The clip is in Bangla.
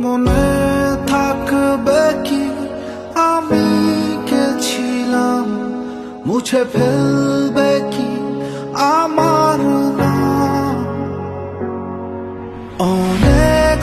মনে থাকবে কি? আমি গেছিলাম মুছে ফেলবে কি? আমার নাম। অনেক